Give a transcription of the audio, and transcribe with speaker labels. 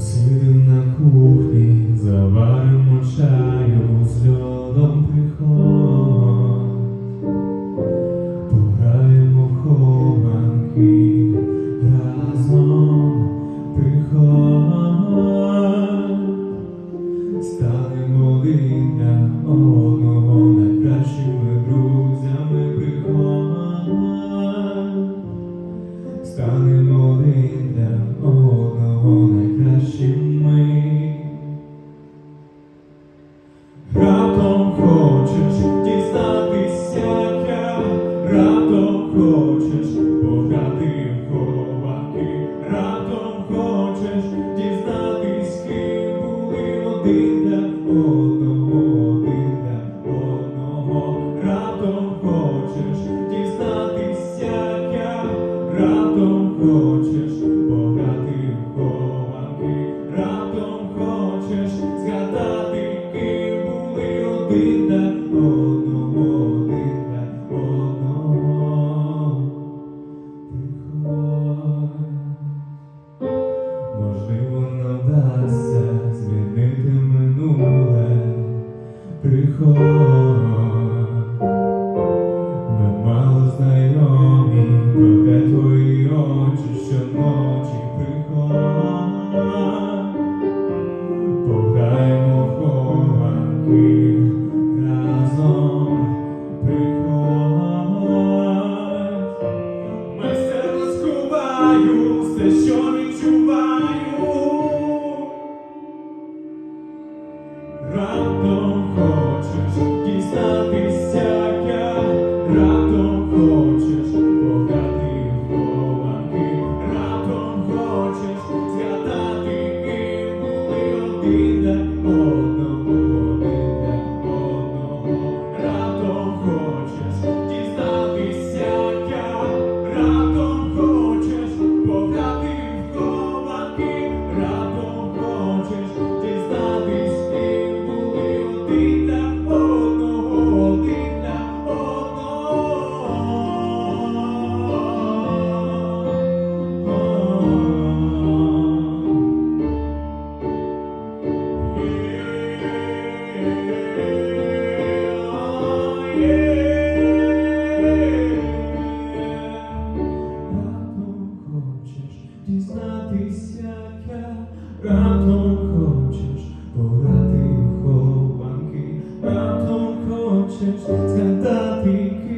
Speaker 1: Посидим на кухні, заваримо чаю з льодом приход, пограємо в хованки разом приход, станемо один для одного. приходь. дивись, як я раптом хочеш порати в хованки, раптом хочеш згадати.